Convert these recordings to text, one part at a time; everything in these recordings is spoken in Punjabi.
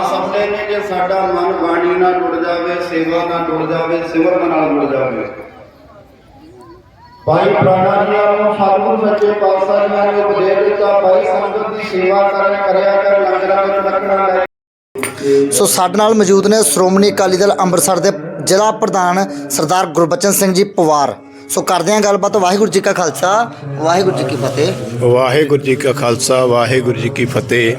ਸਮਝੇ ਨੇ ਜੇ ਸਾਡਾ ਮਨ ਬਾਣੀ ਨਾਲ ਜੁੜ ਜਾਵੇ ਸੇਵਾ ਨਾਲ ਜੁੜ ਜਾਵੇ ਸਿਮਰਨ ਨਾਲ ਜੁੜ ਜਾਵੇ। ਭਾਈ ਪ੍ਰਾਣਾ ਜੀ ਨੂੰ ਸਤਿਗੁਰੂ ਸੱਚੇ ਪਾਤਸ਼ਾਹ ਜੀ ਨੇ ਉਪਦੇਸ਼ ਦਿੱਤਾ। ਭਾਈ ਸੰਗਤ ਦੀ ਸੇਵਾ ਕਰਨ ਕਰਿਆ ਕਰ ਲੰਗਰਾਂ ਵਿੱਚ ਰੱਖਣਾ ਲੈ ਸੋ ਸਾਡੇ ਨਾਲ ਮੌਜੂਦ ਨੇ ਸ਼੍ਰੋਮਣੀ ਅਕਾਲੀ ਦਲ ਅੰਮ੍ਰਿਤਸਰ ਦੇ ਜ਼ਿਲ੍ਹਾ ਪ੍ਰਧਾਨ ਸਰਦਾਰ ਗੁਰਬਚਨ ਸਿੰਘ ਜੀ ਪਵਾਰ। ਸੋ ਕਰਦੇ ਹਾਂ ਗੱਲਬਾਤ। ਵਾਹਿਗੁਰੂ ਜੀ ਕਾ ਖਾਲਸਾ ਵਾਹਿਗੁਰੂ ਜੀ ਕੀ ਫਤਿਹ। ਵਾਹਿਗੁਰੂ ਜੀ ਕਾ ਖਾਲਸਾ ਵਾਹਿਗੁਰੂ ਜੀ ਕੀ ਫਤਿਹ।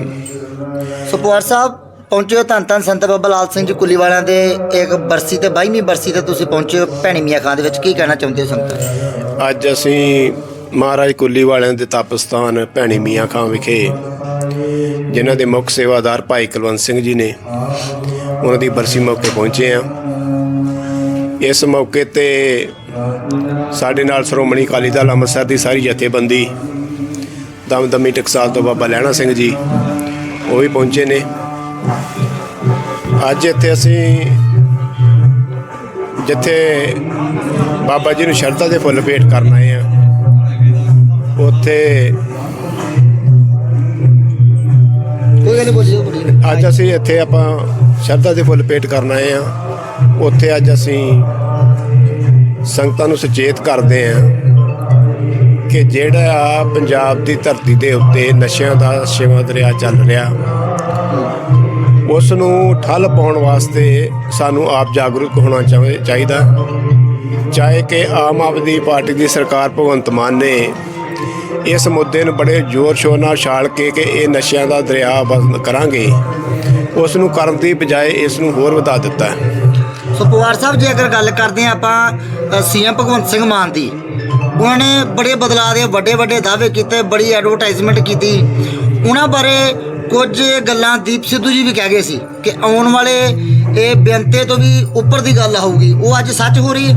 ਸੋ ਪਵਾਰ ਸਾਹਿਬ ਪਹੁੰਚੇ ਹੋ ਧੰਨ ਧੰਨ ਸੰਤ ਬਾਬਾ ਲਾਲ ਸਿੰਘ ਜੀ ਕੁਲੀ ਵਾਲਿਆਂ ਦੇ ਇੱਕ ਬਰਸੀ ਤੇ 22ਵੀਂ ਬਰਸੀ ਤੇ ਤੁਸੀਂ ਪਹੁੰਚੇ ਹੋ ਭੈਣੀ ਮੀਆਂ ਖਾਂ ਦੇ ਵਿੱਚ। ਕੀ ਕਹਿਣਾ ਚਾਹੁੰਦੇ ਹੋ ਸੰਗਤ ਅੱਜ ਅਸੀਂ ਮਹਾਰਾਜ ਕੁੱਲੀ ਵਾਲਿਆਂ ਦੇ ਤਪਸਥਾਨ ਭੈਣੀ ਮੀਆਂ ਖਾਂ ਵਿਖੇ ਜਿਨ੍ਹਾਂ ਦੇ ਮੁੱਖ ਸੇਵਾਦਾਰ ਭਾਈ ਕੁਲਵੰਤ ਸਿੰਘ ਜੀ ਨੇ ਉਹਨਾਂ ਦੀ ਬਰਸੀ ਮੌਕੇ ਪਹੁੰਚੇ ਆ ਇਸ ਮੌਕੇ ਤੇ ਸਾਡੇ ਨਾਲ ਸ਼੍ਰੋਮਣੀ ਅਕਾਲੀ ਦਲ ਅੰਮ੍ਰਿਤਸਰ ਦੀ ਸਾਰੀ ਜਥੇਬੰਦੀ ਦਮਦਮੀ ਟਕਸਾਲ ਤੋਂ ਬਾਬਾ ਲੈਣਾ ਸਿੰਘ ਜੀ ਉਹ ਵੀ ਪਹੁੰਚੇ ਨੇ। ਅੱਜ ਇੱਥੇ ਅਸੀਂ ਜਿੱਥੇ ਬਾਬਾ ਜੀ ਨੂੰ ਸ਼ਰਧਾ ਦੇ ਫੁੱਲ ਭੇਟ ਕਰਨ ਆਏ ਆ ਉੱਥੇ ਅੱਜ ਅਸੀਂ ਇੱਥੇ ਆਪਾਂ ਸ਼ਰਧਾ ਦੇ ਫੁੱਲ ਭੇਟ ਕਰਨ ਆਏ ਆ ਉੱਥੇ ਅੱਜ ਅਸੀਂ ਸੰਗਤਾਂ ਨੂੰ ਸੁਚੇਤ ਕਰਦੇ ਆ ਕਿ ਜਿਹੜਾ ਪੰਜਾਬ ਦੀ ਧਰਤੀ ਦੇ ਉੱਤੇ ਨਸ਼ਿਆਂ ਦਾ ਛੇਵਾਂ ਦਰਿਆ ਚੱਲ ਰਿਹਾ ਉਸ ਨੂੰ ਠੱਲ ਪਾਉਣ ਵਾਸਤੇ ਸਾਨੂੰ ਆਪ ਜਾਗਰੂਕ ਹੋਣਾ ਚਾਹੇ- ਚਾਹੀਦਾ। ਚਾਹੇ ਕਿ ਆਮ ਆਦਮੀ ਪਾਰਟੀ ਦੀ ਸਰਕਾਰ ਭਗਵੰਤ ਮਾਨ ਨੇ ਇਸ ਮੁੱਦੇ ਨੂੰ ਬੜੇ ਜ਼ੋਰ ਸ਼ੋਰ ਨਾਲ ਛਾਲ ਕੇ ਕਿ ਇਹ ਨਸ਼ਿਆਂ ਦਾ ਦਰਿਆ ਬੰਦ ਕਰਾਂਗੇ। ਉਸ ਨੂੰ ਕਰਨ ਦੀ ਬਜਾਏ ਇਸ ਨੂੰ ਹੋਰ ਵਧਾ ਦਿੱਤਾ। ਹੈ ਸੋ ਪਵਾਰ ਸਾਹਿਬ ਜੇ, ਅਗਰ ਗੱਲ ਕਰਦੇ ਹਾਂ ਆਪਾਂ ਸੀਐਮ ਭਗਵੰਤ ਸਿੰਘ ਮਾਨ ਦੀ, ਉਹਨਾਂ ਨੇ ਬੜੇ ਬਦਲਾਅ ਦੇ ਵੱਡੇ ਵੱਡੇ ਦਾਅਵੇ ਕੀਤੇ, ਬੜੀ ਐਡਵਰਟਾਈਜ਼ਮੈਂਟ ਕੀਤੀ। ਉਹਨਾਂ ਬਾਰੇ ਕੁਝ ਗੱਲਾਂ ਦੀਪ ਸਿੱਧੂ ਜੀ ਵੀ ਕਹਿ ਗਏ ਸੀ ਕਿ ਆਉਣ ਵਾਲੇ ਇਹ ਬੇਅੰਤੇ ਤੋਂ ਵੀ ਉੱਪਰ ਦੀ ਗੱਲ ਹੋਊਗੀ ਉਹ ਅੱਜ ਸੱਚ ਹੋ ਰਹੀ ਹੈ?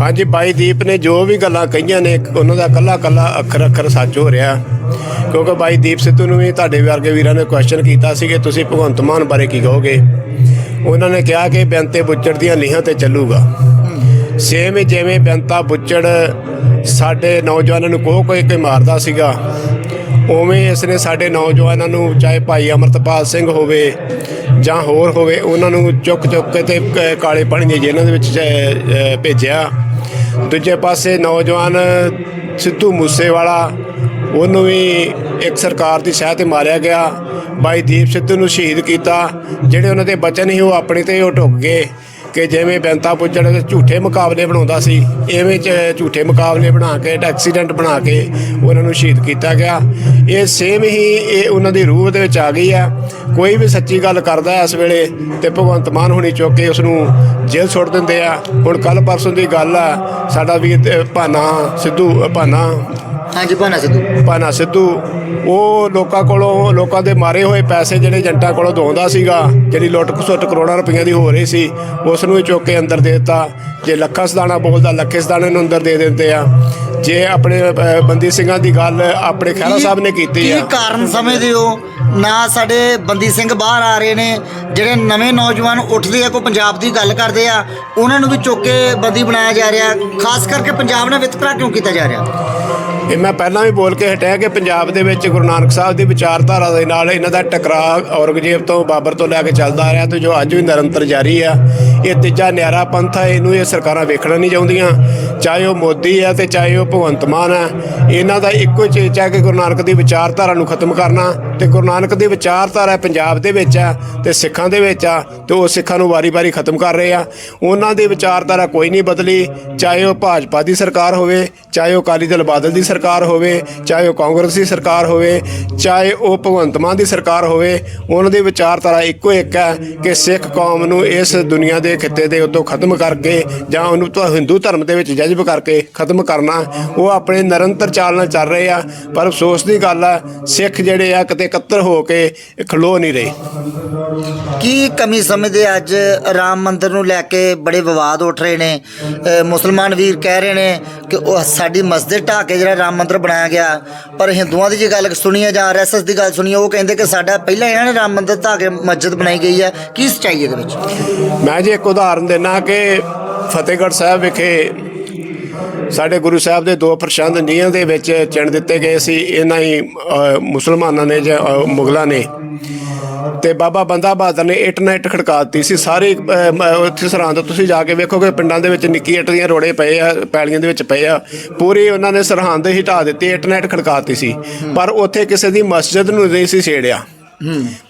ਹਾਂਜੀ ਬਾਈ ਦੀਪ ਨੇ ਜੋ ਵੀ ਗੱਲਾਂ ਕਹੀਆਂ ਨੇ, ਉਹਨਾਂ ਦਾ ਕੱਲਾ ਕੱਲਾ ਅੱਖਰ ਅੱਖਰ ਸੱਚ ਹੋ ਰਿਹਾ। ਕਿਉਂਕਿ ਬਾਈ ਦੀਪ ਸਿੱਧੂ ਨੂੰ ਵੀ ਤੁਹਾਡੇ ਵਰਗੇ ਵੀਰਾਂ ਨੇ ਕੁਐਸਚਨ ਕੀਤਾ ਸੀ ਕਿ ਤੁਸੀਂ ਭਗਵੰਤ ਮਾਨ ਬਾਰੇ ਕੀ ਕਹੋਗੇ। ਉਹਨਾਂ ਨੇ ਕਿਹਾ ਕਿ ਬੇਨਤੇ ਬੁੱਚੜ ਦੀਆਂ ਲੀਹਾਂ ਤੇ ਚੱਲੂਗਾ। ਸੇਮ ਜਿਵੇਂ ਬੇਨਤਾ ਬੁੱਚੜ ਸਾਡੇ ਨੌਜਵਾਨਾਂ ਨੂੰ ਕੋਹ ਕੋਈ ਕੋਈ ਮਾਰਦਾ ਸੀਗਾ ਉਵੇਂ ਇਸ ਨੇ ਸਾਡੇ ਨੌਜਵਾਨਾਂ ਨੂੰ, ਚਾਹੇ ਭਾਈ ਅਮਰਤਪਾਲ ਸਿੰਘ ਹੋਵੇ ਜਾਂ ਹੋਰ ਹੋਵੇ, ਉਹਨਾਂ ਨੂੰ ਚੁੱਕ ਚੁੱਕ ਕੇ ਤੇ ਕ- ਕਾਲੇ ਪਾਣੀ ਦੀਆਂ ਜੇਲ੍ਹਾਂ ਦੇ ਵਿੱਚ ਭੇਜਿਆ। ਦੂਜੇ ਪਾਸੇ ਨੌਜਵਾਨ ਸਿੱਧੂ ਮੂਸੇਵਾਲਾ, ਉਹਨੂੰ ਵੀ ਇੱਕ ਸਰਕਾਰ ਦੀ ਸਹਾਇਤਾ ਤੇ ਮਾਰਿਆ ਗਿਆ। ਬਾਈ ਦੀਪ ਸਿੱਧੂ ਨੂੰ ਸ਼ਹੀਦ ਕੀਤਾ। ਜਿਹੜੇ ਉਹਨਾਂ ਦੇ ਬਚਨ ਸੀ ਉਹ ਆਪਣੇ ਤੇ ਉਹ ਢੁੱਕ ਗਏ। ਕਿ ਜਿਵੇਂ ਬੈਂਤਾ ਪੁੱਜੜ ਝੂਠੇ ਮੁਕਾਬਲੇ ਬਣਾਉਂਦਾ ਸੀ ਐਵੇਂ ਚ ਝੂਠੇ ਮੁਕਾਬਲੇ ਬਣਾ ਕੇ ਐਕਸੀਡੈਂਟ ਬਣਾ ਕੇ ਉਹਨਾਂ ਨੂੰ ਸ਼ਹੀਦ ਕੀਤਾ ਗਿਆ। ਇਹ ਸੇਮ ਹੀ ਇਹ ਉਹਨਾਂ ਦੀ ਰੂਹ ਦੇ ਵਿੱਚ ਆ ਗਈ ਆ। ਕੋਈ ਵੀ ਸੱਚੀ ਗੱਲ ਕਰਦਾ ਇਸ ਵੇਲੇ ਤੇ ਭਗਵੰਤ ਮਾਨ ਹੁਣੀ ਚੁੱਕ ਕੇ ਉਸ ਨੂੰ ਜੇਲ੍ਹ ਸੁੱਟ ਦਿੰਦੇ ਆ। ਹੁਣ ਕੱਲ ਪਰਸੋਂ ਦੀ ਗੱਲ ਆ, ਸਾਡਾ ਵੀਰ ਭਾਨਾ, ਸਿੱਧੂ, ਭਾਨਾ ਹਾਂਜੀ ਭਾਨਾ ਸਿੱਧੂ। ਭਾਨਾ ਸਿੱਧੂ। ਉਹ ਲੋਕਾਂ ਕੋਲੋਂ ਲੋਕਾਂ ਦੇ ਮਾਰੇ ਹੋਏ ਪੈਸੇ ਜਿਹੜੇ ਏਜੰਟਾਂ ਕੋਲੋਂ ਦੋਂਦਾ ਸੀਗਾ ਜਿਹੜੀ ਲੁੱਟ ਖਸੁੱਟ ਕਰੋੜਾਂ ਰੁਪਈਆ ਦੀ ਹੋ ਰਹੀ ਸੀ ਉਸ ਨੂੰ ਚੁੱਕ ਕੇ ਅੰਦਰ ਦੇ ਦਿੱਤਾ। ਜੇ ਲੱਖਾ ਸਦਾਣਾ ਬੋਲਦਾ ਲੱਖੇ ਸਦਾਣੇ ਨੂੰ ਅੰਦਰ ਦੇ ਦਿੰਦੇ ਆ। ਜੇ ਆਪਣੇ ਬੰਦੀ ਸਿੰਘਾਂ ਦੀ ਗੱਲ ਆਪਣੇ ਖਹਿਰਾ ਸਾਹਿਬ ਨੇ ਕੀਤੀ ਕੀ ਆ। ਕਾਰਨ ਸਮਝਦੇ ਹੋ? ਨਾ ਸਾਡੇ ਬੰਦੀ ਸਿੰਘ ਬਾਹਰ ਆ ਰਹੇ ਨੇ ਜਿਹੜੇ ਨਵੇਂ ਨੌਜਵਾਨ ਉੱਠਦੇ ਆ ਕੋ ਪੰਜਾਬ ਦੀ ਗੱਲ ਕਰਦੇ ਆ ਉਹਨਾਂ ਨੂੰ ਵੀ ਚੁੱਕ ਕੇ ਬੰਦੀ ਬਣਾਇਆ ਜਾ ਰਿਹਾ। ਖਾਸ ਕਰਕੇ ਪੰਜਾਬ ਨਾਲ ਵਿਤਕਰਾ ਕਿਉਂ ਕੀਤਾ ਜਾ ਰਿਹਾ? ਇਹ ਮੈਂ ਪਹਿਲਾਂ ਵੀ ਬੋਲ ਕੇ ਹਟਿਆ ਕਿ ਪੰਜਾਬ ਦੇ ਵਿੱਚ ਗੁਰੂ ਨਾਨਕ ਸਾਹਿਬ ਦੀ ਵਿਚਾਰਧਾਰਾ ਦੇ ਨਾਲ ਇਹਨਾਂ ਦਾ ਟਕਰਾਅ ਔਰੰਗਜ਼ੇਬ ਤੋਂ ਬਾਬਰ ਤੋਂ ਲੈ ਕੇ ਚੱਲਦਾ ਆ ਰਿਹਾ ਤੇ ਜੋ ਅੱਜ ਵੀ ਨਿਰੰਤਰ ਜਾਰੀ ਆ, ਇਹ ਤੀਜਾ ਨਿਆਰਾ ਪੰਥ ਆ, ਇਹਨੂੰ ਇਹ ਸਰਕਾਰਾਂ ਵੇਖਣਾ ਨਹੀਂ ਚਾਹੁੰਦੀਆਂ। ਚਾਹੇ ਉਹ ਮੋਦੀ ਆ ਤੇ ਚਾਹੇ ਉਹ ਭਗਵੰਤ ਮਾਨ ਆ, ਇਹਨਾਂ ਦਾ ਇੱਕੋ ਹੀ ਚੇਚਾ ਹੈ ਕਿ ਗੁਰੂ ਨਾਨਕ ਦੀ ਵਿਚਾਰਧਾਰਾ ਨੂੰ ਖਤਮ ਕਰਨਾ ਤੇ ਗੁਰੂ ਨਾਨਕ ਦੀ ਵਿਚਾਰਧਾਰਾ ਪੰਜਾਬ ਦੇ ਵਿੱਚ ਆ ਤੇ ਸਿੱਖਾਂ ਦੇ ਵਿੱਚ ਆ ਤੇ ਉਹ ਸਿੱਖਾਂ ਨੂੰ ਵਾਰੀ-ਵਾਰੀ ਖਤਮ ਕਰ ਰਹੇ ਆ। ਉਹਨਾਂ ਦੀ ਵਿਚਾਰਧਾਰਾ ਕੋਈ ਨਹੀਂ ਬਦਲੀ, ਚਾਹੇ ਉਹ ਭਾਜਪਾ ਦੀ ਸਰਕਾਰ ਹੋਵੇ, ਚਾਹੇ ਉਹ ਅਕਾਲੀ ਦਲ ਬਾਦਲ ਦੀ ਸਰਕਾਰ ਸਰਕਾਰ ਹੋਵੇ, ਚਾਹੇ ਉਹ ਕਾਂਗਰਸ ਦੀ ਸਰਕਾਰ ਹੋਵੇ, ਚਾਹੇ ਉਹ ਭਗਵੰਤ ਮਾਨ ਦੀ ਸਰਕਾਰ ਹੋਵੇ, ਉਹਨਾਂ ਦੀ ਵਿਚਾਰਧਾਰਾ ਇੱਕੋ ਇੱਕ ਹੈ ਕਿ ਸਿੱਖ ਕੌਮ ਨੂੰ ਇਸ ਦੁਨੀਆ ਦੇ ਖਿੱਤੇ ਦੇ ਉੱਤੋਂ ਖਤਮ ਕਰਕੇ ਜਾਂ ਉਹਨੂੰ ਤਾਂ ਹਿੰਦੂ ਧਰਮ ਦੇ ਵਿੱਚ ਜਜ਼ਬ ਕਰਕੇ ਖਤਮ ਕਰਨਾ, ਉਹ ਆਪਣੇ ਨਿਰੰਤਰ ਚਾਲ ਨਾਲ ਚੱਲ ਰਹੇ ਆ। ਪਰ ਅਫਸੋਸ ਦੀ ਗੱਲ ਆ, ਸਿੱਖ ਜਿਹੜੇ ਆ ਕਿਤੇ ਇਕੱਤਰ ਹੋ ਕੇ ਖਲੋ ਨਹੀਂ ਰਹੇ। ਕੀ ਕਮੀ ਸਮਝਦੇ ਅੱਜ ਰਾਮ ਮੰਦਿਰ ਨੂੰ ਲੈ ਕੇ ਬੜੇ ਵਿਵਾਦ ਉੱਠ ਰਹੇ ਨੇ? ਮੁਸਲਮਾਨ ਵੀਰ ਕਹਿ ਰਹੇ ਨੇ ਕਿ ਉਹ ਸਾਡੀ ਮਸਜਿਦ ਢਾਹ ਕੇ ਜਿਹੜਾ ਰਾਮ ਮੰਦਿਰ ਬਣਾਇਆ ਗਿਆ। ਪਰ ਹਿੰਦੂਆਂ ਦੀ ਜੇ ਗੱਲ ਸੁਣੀਏ ਜਾਂ ਆਰਐਸਐਸ ਦੀ ਗੱਲ ਸੁਣੀਏ, ਉਹ ਕਹਿੰਦੇ ਕਿ ਸਾਡਾ ਪਹਿਲਾਂ ਇਹਨਾਂ ਨੇ ਰਾਮ ਮੰਦਿਰ ਢਾਹ ਕੇ ਮਸਜਿਦ ਬਣਾਈ ਗਈ ਹੈ। ਕੀ ਸੱਚਾਈ ਇਹਦੇ ਵਿੱਚ? ਮੈਂ ਜੀ ਇੱਕ ਉਦਾਹਰਨ ਦੇਣਾ ਕਿ ਫਤਿਹਗੜ੍ਹ ਸਾਹਿਬ ਵਿਖੇ ਸਾਡੇ ਗੁਰੂ ਸਾਹਿਬ ਦੇ ਦੋ ਪ੍ਰਸ਼ੰਦ ਨੀਹਾਂ ਦੇ ਵਿੱਚ ਚਿਣ ਦਿੱਤੇ ਗਏ ਸੀ। ਇਹਨਾਂ ਹੀ ਮੁਸਲਮਾਨਾਂ ਨੇ ਜਾਂ ਮੁਗਲਾਂ ਨੇ। ਤੇ ਬਾਬਾ ਬੰਦਾ ਬਹਾਦਰ ਨੇ ਇੱਟ ਨਾਲ ਇੱਟ ਖੜਕਾ ਦਿੱਤੀ ਸੀ, ਸਾਰੇ ਉੱਥੇ ਸਰਹੰਦ, ਤੁਸੀਂ ਜਾ ਕੇ ਵੇਖੋਗੇ ਪਿੰਡਾਂ ਦੇ ਵਿੱਚ ਨਿੱਕੀ ਇੱਟ ਦੀਆਂ ਰੋੜੇ ਪਏ ਆ, ਪੈਲੀਆਂ ਦੇ ਵਿੱਚ ਪਏ ਆ, ਪੂਰੀ ਉਹਨਾਂ ਨੇ ਸਰਹੰਦ ਹੀ ਦਿੱਤੀ, ਇੱਟ ਨਾਲ ਇੱਟ ਖੜਕਾ ਦਿੱਤੀ ਸੀ, ਪਰ ਉੱਥੇ ਕਿਸੇ ਦੀ ਮਸਜਿਦ ਨੂੰ ਨਹੀਂ ਸੀ ਛੇੜਿਆ।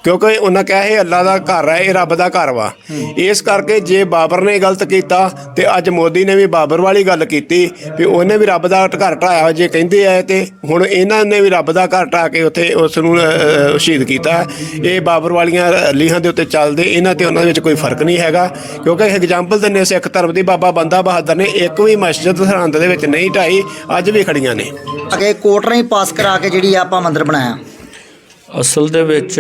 ਕਿਉਂਕਿ ਉਹਨਾਂ ਕਿਹਾ ਇਹ ਅੱਲਾ ਦਾ ਘਰ ਹੈ, ਇਹ ਰੱਬ ਦਾ ਘਰ ਵਾ। ਇਸ ਕਰਕੇ ਜੇ ਬਾਬਰ ਨੇ ਗਲਤ ਕੀਤਾ ਤੇ ਅੱਜ ਮੋਦੀ ਨੇ ਵੀ ਬਾਬਰ ਵਾਲੀ ਗੱਲ ਕੀਤੀ ਵੀ ਉਹਨੇ ਵੀ ਰੱਬ ਦਾ ਘਰ ਢਾਇਆ ਜੇ ਕਹਿੰਦੇ ਆ ਤੇ ਹੁਣ ਇਹਨਾਂ ਨੇ ਵੀ ਰੱਬ ਦਾ ਘਰ ਢਾ ਕੇ ਉੱਥੇ ਉਸ ਨੂੰ ਸ਼ਹੀਦ ਕੀਤਾ। ਇਹ ਬਾਬਰ ਵਾਲੀਆਂ ਲੀਹਾਂ ਦੇ ਉੱਤੇ ਚੱਲਦੇ, ਇਹਨਾਂ ਤੇ ਉਹਨਾਂ ਦੇ ਵਿੱਚ ਕੋਈ ਫ਼ਰਕ ਨਹੀਂ ਹੈਗਾ। ਕਿਉਂਕਿ ਐਗਜ਼ਾਮਪਲ ਦਿੰਦੇ ਸਿੱਖ ਧਰਮ ਦੀ ਬਾਬਾ ਬੰਦਾ ਬਹਾਦਰ ਨੇ ਇੱਕ ਵੀ ਮਸਜਿਦ ਸਰਹੰਦ ਦੇ ਵਿੱਚ ਨਹੀਂ ਢਾਈ, ਅੱਜ ਵੀ ਖੜੀਆਂ ਨੇ। ਅਗੇ ਕੋਟ ਨਹੀਂ ਪਾਸ ਕਰਾ ਕੇ ਜਿਹੜੀ ਆ ਆਪਾਂ ਮੰਦਿਰ ਬਣਾਇਆ। ਅਸਲ ਦੇ ਵਿੱਚ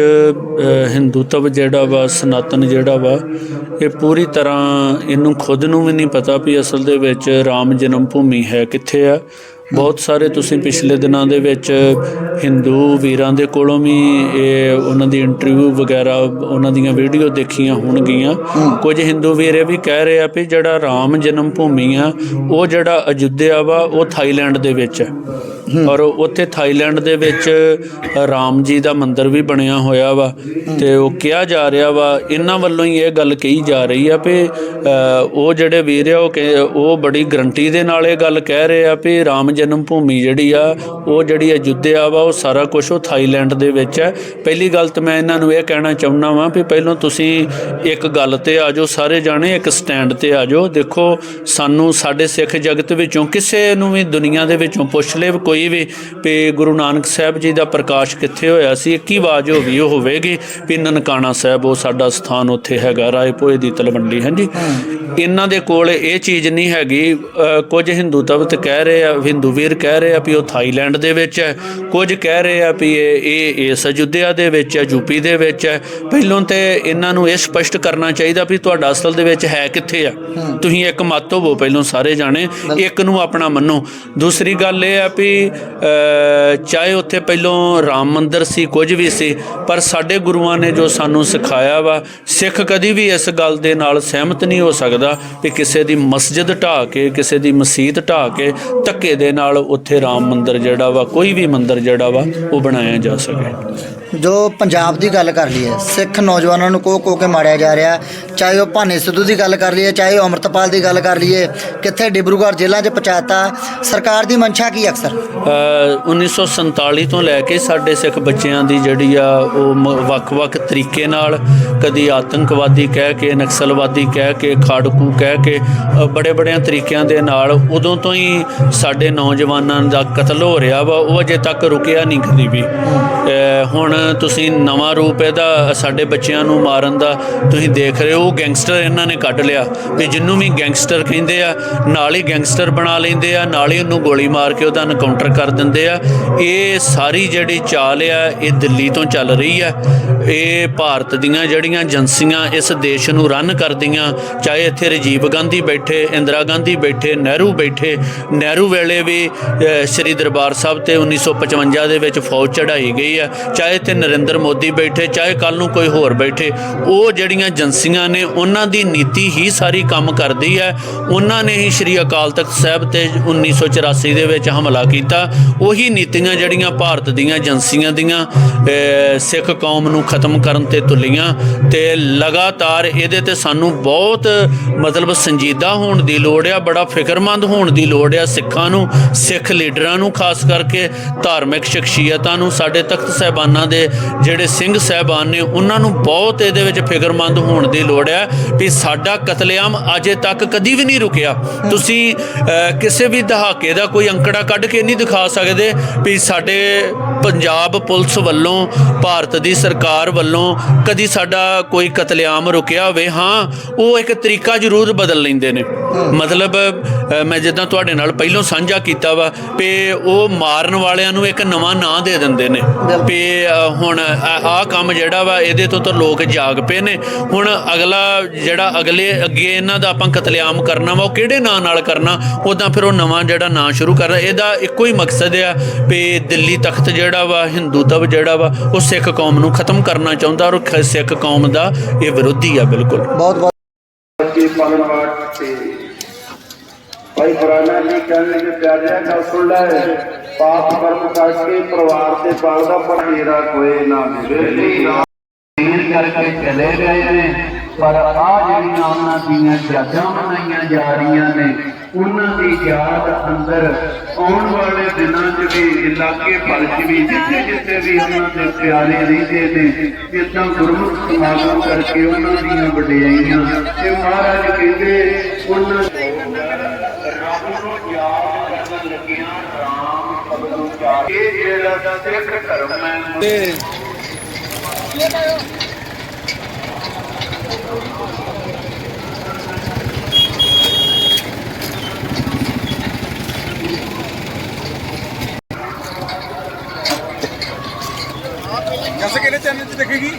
ਹਿੰਦੂਤਵ ਜਿਹੜਾ ਵਾ, ਸਨਾਤਨ ਜਿਹੜਾ ਵਾ, ਇਹ ਪੂਰੀ ਤਰ੍ਹਾਂ ਇਹਨੂੰ ਖੁਦ ਨੂੰ ਵੀ ਨਹੀਂ ਪਤਾ ਵੀ ਅਸਲ ਦੇ ਵਿੱਚ ਰਾਮ ਜਨਮ ਭੂਮੀ ਹੈ ਕਿੱਥੇ ਆ। ਬਹੁਤ ਸਾਰੇ ਤੁਸੀਂ ਪਿਛਲੇ ਦਿਨਾਂ ਦੇ ਵਿੱਚ ਹਿੰਦੂ ਵੀਰਾਂ ਦੇ ਕੋਲੋਂ ਵੀ ਇਹ ਉਹਨਾਂ ਦੀ ਇੰਟਰਵਿਊ ਵਗੈਰਾ ਉਹਨਾਂ ਦੀਆਂ ਵੀਡੀਓ ਦੇਖੀਆਂ ਹੋਣਗੀਆਂ। ਕੁਝ ਹਿੰਦੂ ਵੀਰ ਇਹ ਵੀ ਕਹਿ ਰਹੇ ਆ ਵੀ ਜਿਹੜਾ ਰਾਮ ਜਨਮ ਭੂਮੀ ਆ ਉਹ ਜਿਹੜਾ ਅਯੁੱਧਿਆ ਵਾ ਉਹ ਥਾਈਲੈਂਡ ਦੇ ਵਿੱਚ ਹੈ। ਔਰ ਉੱਥੇ ਥਾਈਲੈਂਡ ਦੇ ਵਿੱਚ ਰਾਮ ਜੀ ਦਾ ਮੰਦਿਰ ਵੀ ਬਣਿਆ ਹੋਇਆ ਵਾ ਤੇ ਉਹ ਕਿਹਾ ਜਾ ਰਿਹਾ ਵਾ ਇਹਨਾਂ ਵੱਲੋਂ ਹੀ ਇਹ ਗੱਲ ਕਹੀ ਜਾ ਰਹੀ ਆ ਵੀ ਉਹ ਜਿਹੜੇ ਵੀਰ ਆ ਉਹ ਉਹ ਬੜੀ ਗਰੰਟੀ ਦੇ ਨਾਲ ਇਹ ਗੱਲ ਕਹਿ ਰਹੇ ਆ ਵੀ ਰਾਮ ਜਨਮ ਭੂਮੀ ਜਿਹੜੀ ਆ ਉਹ ਜਿਹੜੀ ਅਯੁੱਧਿਆ ਵਾ ਉਹ ਸਾਰਾ ਕੁਝ ਉਹ ਥਾਈਲੈਂਡ ਦੇ ਵਿੱਚ ਹੈ। ਪਹਿਲੀ ਗੱਲ ਤਾਂ ਮੈਂ ਇਹਨਾਂ ਨੂੰ ਇਹ ਕਹਿਣਾ ਚਾਹੁੰਦਾ ਵਾਂ ਵੀ ਪਹਿਲਾਂ ਤੁਸੀਂ ਇੱਕ ਗੱਲ ਤੇ ਆ ਜਾਓ ਸਾਰੇ ਜਾਣੇ ਇੱਕ ਸਟੈਂਡ ਤੇ ਆ ਜਾਓ। ਦੇਖੋ ਸਾਨੂੰ ਸਾਡੇ ਸਿੱਖ ਜਗਤ ਵਿੱਚੋਂ ਕਿਸੇ ਨੂੰ ਵੀ ਦੁਨੀਆ ਦੇ ਵਿੱਚੋਂ ਪੁੱਛ ਲੇ ਕੋਈ ਵੀ ਵੀ ਗੁਰੂ ਨਾਨਕ ਸਾਹਿਬ ਜੀ ਦਾ ਪ੍ਰਕਾਸ਼ ਕਿੱਥੇ ਹੋਇਆ ਸੀ ਇੱਕ ਹੀ ਆਵਾਜ਼ ਹੋવી ਉਹ ਹੋਵੇਗੀ ਵੀ ਨਨਕਾਣਾ ਸਾਹਿਬ ਉਹ ਸਾਡਾ ਸਥਾਨ ਉੱਥੇ ਹੈਗਾ ਰਾਏ ਭੋਏ ਦੀ ਤਲਵੰਡੀ ਹਾਂਜੀ। ਇਹਨਾਂ ਦੇ ਕੋਲ ਇਹ ਚੀਜ਼ ਨਹੀਂ ਹੈਗੀ ਕੁਝ ਹਿੰਦੂ ਤਵਤ ਕਹਿ ਰਹੇ ਆ ਹਿੰਦੂ ਵੀਰ ਕਹਿ ਰਹੇ ਆ ਵੀ ਉਹ ਥਾਈਲੈਂਡ ਦੇ ਵਿੱਚ ਹੈ। ਕੁਝ ਕਹਿ ਰਹੇ ਆ ਵੀ ਇਹ ਇਹ ਇਸ ਅਯੁੱਧਿਆ ਦੇ ਵਿੱਚ ਹੈ ਯੂਪੀ ਦੇ ਵਿੱਚ ਹੈ। ਪਹਿਲੋਂ ਤੇ ਇਹਨਾਂ ਨੂੰ ਇਹ ਸਪਸ਼ਟ ਕਰਨਾ ਚਾਹੀਦਾ ਵੀ ਤੁਹਾਡਾ ਅਸਲ ਦੇ ਵਿੱਚ ਹੈ ਕਿੱਥੇ ਆ। ਤੁਸੀਂ ਇੱਕ ਮਤ ਹੋਵੋ ਪਹਿਲੋਂ ਸਾਰੇ ਜਾਣੇ ਇੱਕ ਨੂੰ ਆਪਣਾ ਮੰਨੋ। ਦੂਸਰੀ ਗੱਲ ਇਹ ਆ ਵੀ ਚਾਹੇ ਉੱਥੇ ਪਹਿਲੋਂ ਰਾਮ ਮੰਦਿਰ ਸੀ ਕੁਝ ਵੀ ਸੀ ਪਰ ਸਾਡੇ ਗੁਰੂਆਂ ਨੇ ਜੋ ਸਾਨੂੰ ਸਿਖਾਇਆ ਵਾ ਸਿੱਖ ਕਦੀ ਵੀ ਇਸ ਗੱਲ ਦੇ ਨਾਲ ਸਹਿਮਤ ਨਹੀਂ ਹੋ ਸਕਦਾ ਵੀ ਕਿਸੇ ਦੀ ਮਸਜਿਦ ਢਾਹ ਕੇ ਕਿਸੇ ਦੀ ਮਸਜਿਦ ਢਾਹ ਕੇ ਧੱਕੇ ਦੇ ਨਾਲ ਉੱਥੇ ਰਾਮ ਮੰਦਿਰ ਜਿਹੜਾ ਵਾ ਕੋਈ ਵੀ ਮੰਦਿਰ ਜਿਹੜਾ ਵਾ ਉਹ ਬਣਾਇਆ ਜਾ ਸਕੇ। ਜੋ ਪੰਜਾਬ ਦੀ ਗੱਲ ਕਰ ਲਈਏ ਸਿੱਖ ਨੌਜਵਾਨਾਂ ਨੂੰ ਕੋ ਕੋ ਕੇ ਮਾਰਿਆ ਜਾ ਰਿਹਾ। ਚਾਹੇ ਉਹ ਭਾਨੇ ਸਿੱਧੂ ਦੀ ਗੱਲ ਕਰ ਲਈਏ ਚਾਹੇ ਅੰਮ੍ਰਿਤਪਾਲ ਦੀ ਗੱਲ ਕਰ ਲਈਏ ਕਿੱਥੇ ਡਿਬਰੂਗੜ੍ਹ ਜ਼ਿਲ੍ਹਾ 'ਚ ਪਹੁੰਚਾਤਾ ਸਰਕਾਰ ਦੀ ਮਨਸ਼ਾ ਕੀ ਅਕਸਰ? ਅ, 1947 ਤੋਂ ਲੈ ਕੇ ਸਾਡੇ ਸਿੱਖ ਬੱਚਿਆਂ ਦੀ ਜਿਹੜੀ ਆ ਉਹ ਵੱਖ-ਵੱਖ ਤਰੀਕੇ ਨਾਲ ਕਦੀ ਆਤੰਕਵਾਦੀ ਕਹਿ ਕੇ ਨਕਸਲਵਾਦੀ ਕਹਿ ਕੇ ਖਾੜਕੂ ਕਹਿ ਕੇ ਬੜੇ ਬੜਿਆਂ ਤਰੀਕਿਆਂ ਦੇ ਨਾਲ ਉਦੋਂ ਤੋਂ ਹੀ ਸਾਡੇ ਨੌਜਵਾਨਾਂ ਦਾ ਕਤਲ ਹੋ ਰਿਹਾ ਵਾ, ਉਹ ਅਜੇ ਤੱਕ ਰੁਕਿਆ ਨਹੀਂ ਕਦੀ ਵੀ। ਹੁਣ ਤੁਸੀਂ ਨਵਾਂ ਰੂਪ ਇਹਦਾ, ਸਾਡੇ ਬੱਚਿਆਂ ਨੂੰ ਮਾਰਨ ਦਾ ਤੁਸੀਂ ਦੇਖ ਰਹੇ ਹੋ, ਉਹ ਗੈਂਗਸਟਰ ਇਹਨਾਂ ਨੇ ਕੱਢ ਲਿਆ। ਵੀ ਜਿੰਨੂੰ ਵੀ ਗੈਂਗਸਟਰ ਕਹਿੰਦੇ ਆ, ਨਾਲ ਹੀ ਗੈਂਗਸਟਰ ਬਣਾ ਲੈਂਦੇ ਆ, ਨਾਲ ਹੀ ਉਹਨੂੰ ਗੋਲੀ ਮਾਰ ਕੇ ਉਹਦਾ ਐਨਕਾਊਂਟਰ ਕਰ ਦਿੰਦੇ ਆ। ਇਹ ਸਾਰੀ ਜਿਹੜੀ ਚਾਲ ਆ, ਇਹ ਦਿੱਲੀ ਤੋਂ ਚੱਲ ਰਹੀ ਆ। ਇਹ ਭਾਰਤ ਦੀਆਂ ਜਿਹੜੀਆਂ ਏਜੰਸੀਆਂ ਇਸ ਦੇਸ਼ ਨੂੰ ਰਨ ਕਰਦੀਆਂ, ਚਾਹੇ ਇੱਥੇ ਰਾਜੀਵ ਗਾਂਧੀ ਬੈਠੇ, ਇੰਦਰਾ ਗਾਂਧੀ ਬੈਠੇ, ਨਹਿਰੂ ਬੈਠੇ, ਨਹਿਰੂ ਵੇਲੇ ਵੀ ਅ, ਸ੍ਰੀ ਦਰਬਾਰ ਸਾਹਿਬ ਤੇ 1955 ਦੇ ਵਿੱਚ ਫੌਜ ਚੜਾਈ ਗਈ ਹੈ। ਚਾਹੇ ਤੇ ਨਰਿੰਦਰ ਮੋਦੀ ਬੈਠੇ ਚਾਹੇ ਕੱਲ ਨੂੰ ਕੋਈ ਹੋਰ ਬੈਠੇ ਉਹ ਜਿਹੜੀਆਂ ਏਜੰਸੀਆਂ ਨੇ ਉਹਨਾਂ ਦੀ ਨੀਤੀ ਹੀ ਸਾਰੀ ਕੰਮ ਕਰਦੀ ਹੈ। ਉਹਨਾਂ ਨੇ ਹੀ ਸ੍ਰੀ ਅਕਾਲ ਤਖਤ ਸਾਹਿਬ ਤੇ 1984 ਦੇ ਵਿੱਚ ਹਮਲਾ ਕੀਤਾ। ਉਹੀ ਨੀਤੀਆਂ ਜਿਹੜੀਆਂ ਭਾਰਤ ਦੀਆਂ ਏਜੰਸੀਆਂ ਦੀਆਂ ਸਿੱਖ ਕੌਮ ਨੂੰ ਖਤਮ ਕਰਨ ਤੇ ਤੁਲੀਆਂ ਤੇ ਲਗਾਤਾਰ ਇਹਦੇ ਤੇ ਸਾਨੂੰ ਬਹੁਤ ਮਤਲਬ ਸੰਜੀਦਾ ਹੋਣ ਦੀ ਲੋੜ ਆ ਬੜਾ ਫਿਕਰਮੰਦ ਹੋਣ ਦੀ ਲੋੜ ਆ ਸਿੱਖਾਂ ਨੂੰ ਸਿੱਖ ਲੀਡਰਾਂ ਨੂੰ, ਖਾਸ ਕਰਕੇ ਧਾਰਮਿਕ ਸ਼ਖਸੀਅਤਾਂ ਨੂੰ, ਸਾਡੇ ਤਖਤ ਸਾਹਿਬਾਨਾਂ ਦੇ ਜਿਹੜੇ ਸਿੰਘ ਸਾਹਿਬਾਨ ਨੇ, ਉਹਨਾਂ ਨੂੰ ਬਹੁਤ ਇਹਦੇ ਵਿੱਚ ਫਿਕਰਮੰਦ ਹੋਣ ਦੀ ਲੋੜ ਹੈ ਵੀ ਸਾਡਾ ਕਤਲੇਆਮ ਅਜੇ ਤੱਕ ਕਦੀ ਵੀ ਨਹੀਂ ਰੁਕਿਆ। ਤੁਸੀਂ ਕਿਸੇ ਵੀ ਦਹਾਕੇ ਦਾ ਕੋਈ ਅੰਕੜਾ ਕੱਢ ਕੇ ਨਹੀਂ ਦਿਖਾ ਸਕਦੇ ਵੀ ਸਾਡੇ ਪੰਜਾਬ ਪੁਲਿਸ ਵੱਲੋਂ ਭਾਰਤ ਦੀ ਸਰਕਾਰ ਵੱਲੋਂ ਕਦੀ ਸਾਡਾ ਕੋਈ ਕਤਲੇਆਮ ਰੁਕਿਆ ਹੋਵੇ ਹਾਂ ਉਹ ਇੱਕ ਤਰੀਕਾ ਜ਼ਰੂਰ ਬਦਲ ਲੈਂਦੇ ਨੇ। ਮਤਲਬ ਮੈਂ ਜਿੱਦਾਂ ਤੁਹਾਡੇ ਨਾਲ ਪਹਿਲਾਂ ਸਾਂਝਾ ਕੀਤਾ ਵਾ ਵੀ ਉਹ ਮਾਰਨ ਵਾਲਿਆਂ ਨੂੰ ਇੱਕ ਨਵਾਂ ਨਾਂ ਦੇ ਦਿੰਦੇ ਨੇ। ਅਹ, ਹੁਣ ਆਹ ਕੰਮ ਜਿਹੜਾ ਵਾ ਇਹਦੇ ਤੋਂ ਤਾਂ ਲੋਕ ਜਾਗ ਪਏ ਨੇ। ਹੁਣ ਅਗਲਾ ਜਿਹੜਾ ਅਗਲੇ ਅੱਗੇ ਇਹਨਾਂ ਦਾ ਆਪਾਂ ਕਤਲੇਆਮ ਕਰਨਾ ਵਾ ਉਹ ਕਿਹੜੇ ਨਾਂ ਨਾਲ ਕਰਨਾ ਉਦਾਂ ਫਿਰ ਉਹ ਨਵਾਂ ਜਿਹੜਾ ਨਾਂ ਸ਼ੁਰੂ ਕਰਨਾ ਇਹਦਾ ਇੱਕੋ ਹੀ ਮਕਸਦ ਆ ਵੀ ਦਿੱਲੀ ਤਖਤ ਜਿਹੜਾ ਵਾ ਹਿੰਦੂਤਵ ਜਿਹੜਾ ਵਾ ਉਹ ਸਿੱਖ ਕੌਮ ਨੂੰ ਖਤਮ ਕਰਨਾ ਚਾਹੁੰਦਾ ਔਰ ਸਿੱਖ ਕੌਮ ਦਾ ਇਹ ਵਿਰੋਧੀ ਆ ਬਿਲਕੁਲ। ਬਹੁਤ ਬਹੁਤ। ਕੀ ਪਰਮਾਤ ਤੇ ਭਾਈ ਬਰਾਨਾ ਜੀ ਕਹਿੰਦੇ ਕਿ ਪਿਆਰਿਆਂ ਦਾ ਸੁਣ ਲੈ। ਪਾਪ ਕਰਮ ਕਰਕੇ ਪਰਿਵਾਰ ਤੇ ਪਾਲਦਾ ਪਰ ਮੇਰਾ ਕੋਈ ਨਾ ਮਿਲੇ। ਕਰਕੇ ਚਲੇ ਗਏ ਨੇ ਪਰ ਆ ਜਿਹੜੀਆਂ ਉਹਨਾਂ ਦੀਆਂ ਯਾਦਾਂ ਮਨਾਈਆਂ ਜਾ ਰਹੀਆਂ ਨੇ ਉਹਨਾਂ ਦੀ ਯਾਦ ਅੰਦਰ ਆਉਣ ਵਾਲੇ ਦਿਨਾਂ 'ਚ ਵੀ, ਇਲਾਕੇ ਭਰ 'ਚ ਵੀ, ਜਿੱਥੇ ਜਿੱਥੇ ਵੀ ਉਹਨਾਂ ਦੇ ਪਿਆਰੇ ਰਹਿੰਦੇ ਨੇ, ਇਦਾਂ ਗੁਰਮੁਖ ਸਮਾਗਮ ਕਰਕੇ ਉਹਨਾਂ ਦੀਆਂ ਵਡਿਆਈਆਂ ਤੇ ਮਹਾਰਾਜ ਕਹਿੰਦੇ, ਉਹਨਾਂ ਨੂੰ ਯਾਦ ਕਰਨ ਲੱਗਿਆਂ ਇਹ ਜਿਹੜਾ ਸਿੱਖ ਧਰਮ ਹੈ ਜੱਸ ਕਿਹੜੇ ਚੈਨਲ 'ਚ ਦੇਖੇਗੀ।